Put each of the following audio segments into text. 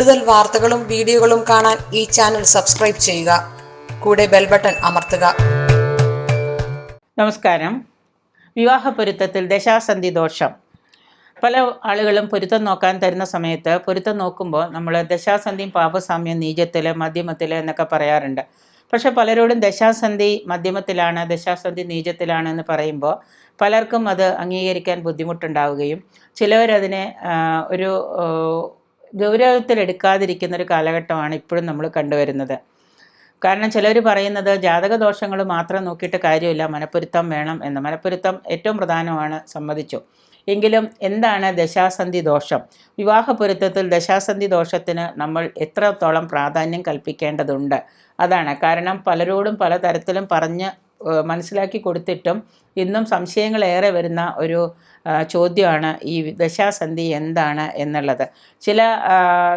കൂടുതൽ വാർത്തകളും വീഡിയോകളും കാണാൻ ഈ ചാനൽ സബ്സ്ക്രൈബ് ചെയ്യുക. കൂടെ ബെൽ ബട്ടൺ അമർത്തുക. നമസ്കാരം. വിവാഹ പൊരുത്തത്തിൽ ദശാസന്ധി ദോഷം. പല ആളുകളും പൊരുത്തം നോക്കാൻ തരുന്ന സമയത്ത് പൊരുത്തം നോക്കുമ്പോൾ നമ്മൾ ദശാസന്ധിയും പാപസാമ്യം നീചത്തിൽ മധ്യമത്തിൽ എന്നൊക്കെ പറയാറുണ്ട്. പക്ഷെ പലരോടും ദശാസന്ധി മധ്യമത്തിലാണ് ദശാസന്ധി നീചത്തിലാണ് എന്ന് പറയുമ്പോൾ പലർക്കും അത് അംഗീകരിക്കാൻ ബുദ്ധിമുട്ടുണ്ടാവുകയും ചിലവരതിനെ ഒരു ഗൗരവത്തിലെടുക്കാതിരിക്കുന്ന ഒരു കാലഘട്ടമാണ് ഇപ്പോഴും നമ്മൾ കണ്ടുവരുന്നത്. കാരണം ചിലർ പറയുന്നത് ജാതകദോഷങ്ങൾ മാത്രം നോക്കിയിട്ട് കാര്യമില്ല മനപ്പൊരുത്തം വേണം എന്ന്. മനപ്പൊരുത്തം ഏറ്റവും പ്രധാനമാണ് സമ്മതിച്ചു. എങ്കിലും എന്താണ് ദശാസന്ധി ദോഷം? വിവാഹ പൊരുത്തത്തിൽ ദശാസന്ധി ദോഷത്തിന് നമ്മൾ എത്രത്തോളം പ്രാധാന്യം കൽപ്പിക്കേണ്ടതുണ്ട്? അതാണ്. കാരണം പലരോടും പലതരത്തിലും പറഞ്ഞ് മനസ്സിലാക്കി കൊടുത്തിട്ടും ഇന്നും സംശയങ്ങളേറെ വരുന്ന ഒരു ചോദ്യമാണ് ഈ ദശാസന്ധി എന്താണ് എന്നുള്ളത്. ചില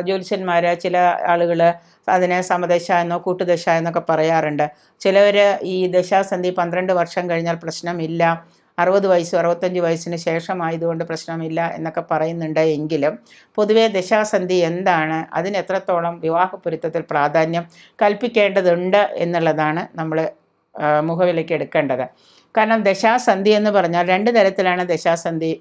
ജ്യോത്സ്യന്മാർ ചില ആളുകൾ അതിനെ സമദശ എന്നോ കൂട്ടുദശ എന്നൊക്കെ പറയാറുണ്ട്. ചിലവർ ഈ ദശാസന്ധി പന്ത്രണ്ട് വർഷം കഴിഞ്ഞാൽ പ്രശ്നമില്ല അറുപത് വയസ്സ് അറുപത്തഞ്ച് വയസ്സിന് ശേഷമായതുകൊണ്ട് പ്രശ്നമില്ല എന്നൊക്കെ പറയുന്നുണ്ട് എങ്കിലും പൊതുവേ ദശാസന്ധി എന്താണ് അതിന് എത്രത്തോളം വിവാഹപ്പൊരുത്തത്തിൽ പ്രാധാന്യം കൽപ്പിക്കേണ്ടതുണ്ട് എന്നുള്ളതാണ് നമ്മൾ മുഖവിലേക്ക് എടുക്കേണ്ടത്. കാരണം ദശാസന്ധി എന്ന് പറഞ്ഞാൽ രണ്ട് തരത്തിലാണ് ദശാസന്ധി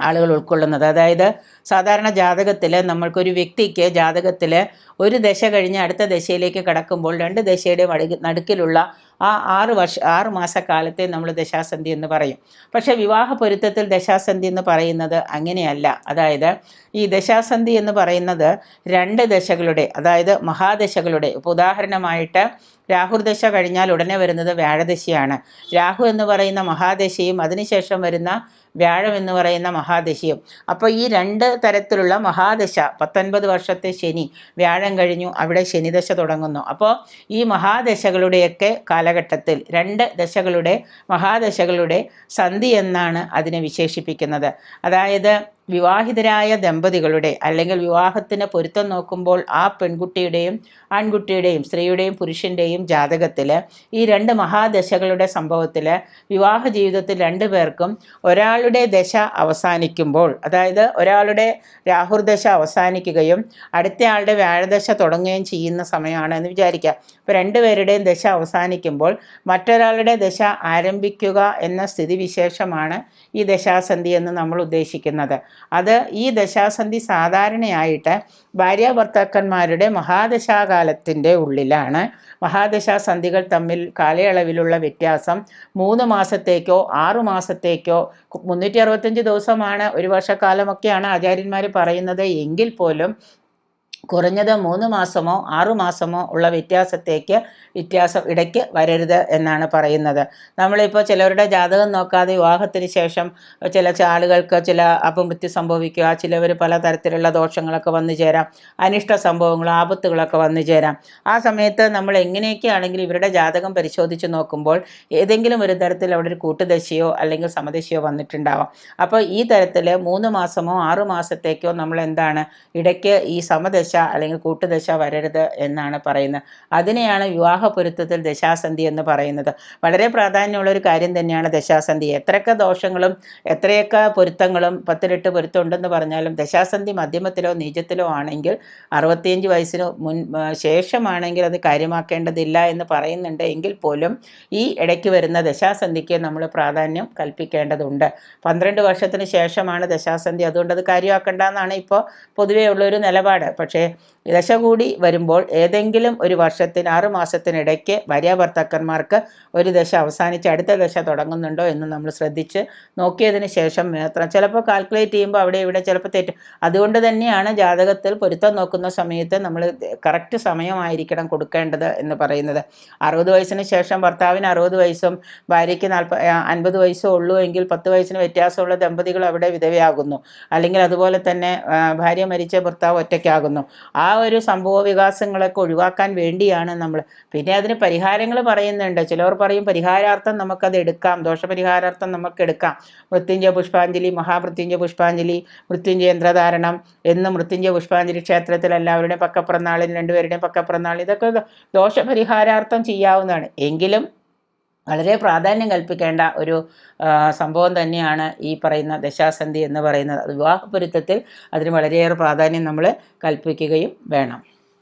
ആളുകൾ ഉൾക്കൊള്ളുന്നത്. അതായത് സാധാരണ ജാതകത്തിൽ നമ്മൾക്കൊരു വ്യക്തിക്ക് ജാതകത്തിൽ ഒരു ദശ കഴിഞ്ഞ് അടുത്ത ദശയിലേക്ക് കടക്കുമ്പോൾ രണ്ട് ദശയുടെ നടുക്കിലുള്ള ആ ആറ് വർഷ ആറ് മാസക്കാലത്തെ നമ്മൾ ദശാസന്ധി എന്ന് പറയും. പക്ഷേ വിവാഹ പൊരുത്തത്തിൽ ദശാസന്ധി എന്ന് പറയുന്നത് അങ്ങനെയല്ല. അതായത് ഈ ദശാസന്ധി എന്ന് പറയുന്നത് രണ്ട് ദശകളുടെ അതായത് മഹാദശകളുടെ. ഇപ്പോൾ ഉദാഹരണമായിട്ട് രാഹുർദശ കഴിഞ്ഞാൽ ഉടനെ വരുന്നത് വ്യാഴദശയാണ്. രാഹു എന്ന് പറയുന്ന മഹാദശയും അതിനുശേഷം വരുന്ന വ്യാഴം എന്ന് പറയുന്ന മഹാദശയും. അപ്പോൾ ഈ രണ്ട് തരത്തിലുള്ള മഹാദശ പത്തൊൻപത് വർഷത്തെ ശനി വ്യാഴം കഴിഞ്ഞു അവിടെ ശനിദശ തുടങ്ങുന്നു. അപ്പോൾ ഈ മഹാദശകളുടെയൊക്കെ കാലഘട്ടത്തിൽ രണ്ട് ദശകളുടെ മഹാദശകളുടെ സന്ധി എന്നാണ് അതിനെ വിശേഷിപ്പിക്കുന്നത്. അതായത് വിവാഹിതരായ ദമ്പതികളുടെ അല്ലെങ്കിൽ വിവാഹത്തിന് പൊരുത്തം നോക്കുമ്പോൾ ആ പെൺകുട്ടിയുടെയും ആൺകുട്ടിയുടെയും സ്ത്രീയുടെയും പുരുഷന്റെയും ജാതകത്തിൽ ഈ രണ്ട് മഹാദശകളുടെ സംഭവത്തിൽ വിവാഹ ജീവിതത്തിൽ രണ്ടു പേർക്കും ഒരാളുടെ ദശ അവസാനിക്കുമ്പോൾ അതായത് ഒരാളുടെ രാഹുർദശ അവസാനിക്കുകയും അടുത്തയാളുടെ വ്യാഴദശ തുടങ്ങുകയും ചെയ്യുന്ന സമയമാണ് എന്ന് വിചാരിക്കുക. ഇപ്പോൾ രണ്ടുപേരുടെയും ദശ അവസാനിക്കുമ്പോൾ മറ്റൊരാളുടെ ദശ ആരംഭിക്കുക എന്ന സ്ഥിതിവിശേഷമാണ് ഈ ദശാസന്ധി എന്ന് നമ്മൾ ഉദ്ദേശിക്കുന്നത്. അത് ഈ ദശാസന്ധി സാധാരണയായിട്ട് ഭാര്യാഭർത്താക്കന്മാരുടെ മഹാദശാകാലത്തിന്റെ ഉള്ളിലാണ്. മഹാദശാസന്ധികൾ തമ്മിൽ കാലയളവിലുള്ള വ്യത്യാസം മൂന്ന് മാസത്തേക്കോ ആറു മാസത്തേക്കോ മുന്നൂറ്റി അറുപത്തഞ്ച് ദിവസമാണ് ഒരു വർഷക്കാലമൊക്കെയാണ് ആചാര്യന്മാർ പറയുന്നത്. എങ്കിൽ പോലും കുറഞ്ഞത് മൂന്ന് മാസമോ ആറു മാസമോ ഉള്ള വ്യത്യാസത്തേക്ക് വ്യത്യാസം ഇടയ്ക്ക് വരരുത് എന്നാണ് പറയുന്നത്. നമ്മളിപ്പോൾ ചിലവരുടെ ജാതകം നോക്കാതെ വിവാഹത്തിന് ശേഷം ചില ആളുകൾക്ക് ചില അപമൃത്യു സംഭവിക്കുക ചിലവർ പലതരത്തിലുള്ള ദോഷങ്ങളൊക്കെ വന്നു ചേരാം അനിഷ്ട സംഭവങ്ങളും ആപത്തുകളൊക്കെ വന്നു ചേരാം. ആ സമയത്ത് നമ്മൾ എങ്ങനെയൊക്കെയാണെങ്കിലും ഇവരുടെ ജാതകം പരിശോധിച്ച് നോക്കുമ്പോൾ ഏതെങ്കിലും ഒരു തരത്തിൽ അവിടെ ഒരു കൂട്ടുദശയോ അല്ലെങ്കിൽ സമദശയോ വന്നിട്ടുണ്ടാവാം. അപ്പോൾ ഈ തരത്തിൽ മൂന്ന് മാസമോ ആറു മാസത്തേക്കോ നമ്മൾ എന്താണ് ഇടയ്ക്ക് ഈ സമദശ അല്ലെങ്കിൽ കൂട്ടുദശ വരരുത് എന്നാണ് പറയുന്നത്. അതിനെയാണ് വിവാഹ പൊരുത്തത്തിൽ ദശാസന്ധി എന്ന് പറയുന്നത്. വളരെ പ്രാധാന്യമുള്ള ഒരു കാര്യം തന്നെയാണ് ദശാസന്ധി. എത്രയൊക്കെ ദോഷങ്ങളും എത്രയൊക്കെ പൊരുത്തങ്ങളും പത്തിലിട്ട് പൊരുത്തം ഉണ്ടെന്ന് പറഞ്ഞാലും ദശാസന്ധി മധ്യമത്തിലോ നീചത്തിലോ ആണെങ്കിൽ അറുപത്തിയഞ്ച് വയസ്സിന് മുൻ ശേഷമാണെങ്കിൽ അത് കാര്യമാക്കേണ്ടതില്ല എന്ന് പറയുന്നുണ്ട് എങ്കിൽ പോലും ഈ ഇടയ്ക്ക് വരുന്ന ദശാസന്ധിക്ക് നമ്മൾ പ്രാധാന്യം കൽപ്പിക്കേണ്ടതുണ്ട്. പന്ത്രണ്ട് വർഷത്തിന് ശേഷമാണ് ദശാസന്ധി. അതുകൊണ്ട് അത് കാര്യമാക്കേണ്ട എന്നാണ് ഇപ്പോൾ പൊതുവേ ഉള്ളൊരു നിലപാട്. പക്ഷേ ദശ കൂടി വരുമ്പോൾ ഏതെങ്കിലും ഒരു വർഷത്തിന് ആറ് മാസത്തിനിടയ്ക്ക് ഭാര്യാഭർത്താക്കന്മാർക്ക് ഒരു ദശ അവസാനിച്ച് അടുത്ത ദശ തുടങ്ങുന്നുണ്ടോ എന്ന് നമ്മൾ ശ്രദ്ധിച്ച് നോക്കിയതിന് ശേഷം മാത്രം. ചിലപ്പോൾ കാൽക്കുലേറ്റ് ചെയ്യുമ്പോൾ അവിടെ ഇവിടെ ചിലപ്പോൾ തെറ്റും. അതുകൊണ്ട് തന്നെയാണ് ജാതകത്തിൽ പൊരുത്തം നോക്കുന്ന സമയത്ത് നമ്മൾ കറക്റ്റ് സമയമായിരിക്കണം കൊടുക്കേണ്ടത് എന്ന് പറയുന്നത്. അറുപത് വയസ്സിന് ശേഷം ഭർത്താവിന് അറുപത് വയസ്സും ഭാര്യയ്ക്ക് നാൽപ്പ അൻപത് വയസ്സോ ഉള്ളൂ എങ്കിൽ പത്ത് വയസ്സിന് വ്യത്യാസമുള്ള ദമ്പതികൾ അവിടെ വിധവയാകുന്നു. അല്ലെങ്കിൽ അതുപോലെ തന്നെ ഭാര്യ മരിച്ച ഭർത്താവ് ഒറ്റയ്ക്കാകുന്നു. ആ ഒരു സംഭവ വികാസങ്ങളൊക്കെ ഒഴിവാക്കാൻ വേണ്ടിയാണ് നമ്മൾ പിന്നെ അതിന് പരിഹാരങ്ങൾ പറയുന്നുണ്ട്. ചിലവർ പറയും പരിഹാരാർത്ഥം നമുക്കത് എടുക്കാം. ദോഷപരിഹാരാർത്ഥം നമുക്ക് എടുക്കാം മൃത്യുഞ്ജയ പുഷ്പാഞ്ജലി മഹാമൃത്യുഞ്ജയ പുഷ്പാഞ്ജലി മൃത്യുഞ്ജയ യന്ത്രധാരണം എന്ന് മൃത്യുഞ്ജയ പുഷ്പാഞ്ജലി ക്ഷേത്രത്തിൽ എല്ലാവരുടെയും പക്കപ്പിറന്നാളിൽ രണ്ടുപേരുടെയും പക്കപ്പിറന്നാൾ ഇതൊക്കെ ദോഷപരിഹാരാർത്ഥം ചെയ്യാവുന്നതാണ്. എങ്കിലും വളരെ പ്രാധാന്യം കൽപ്പിക്കേണ്ട ഒരു സംഭവം തന്നെയാണ് ഈ പറയുന്ന ദശാസന്ധി എന്ന് പറയുന്നത്. അത് വിവാഹ പൊരുത്തത്തിൽ അതിന് വളരെയേറെ പ്രാധാന്യം നമ്മൾ കൽപ്പിക്കുകയും വേണം.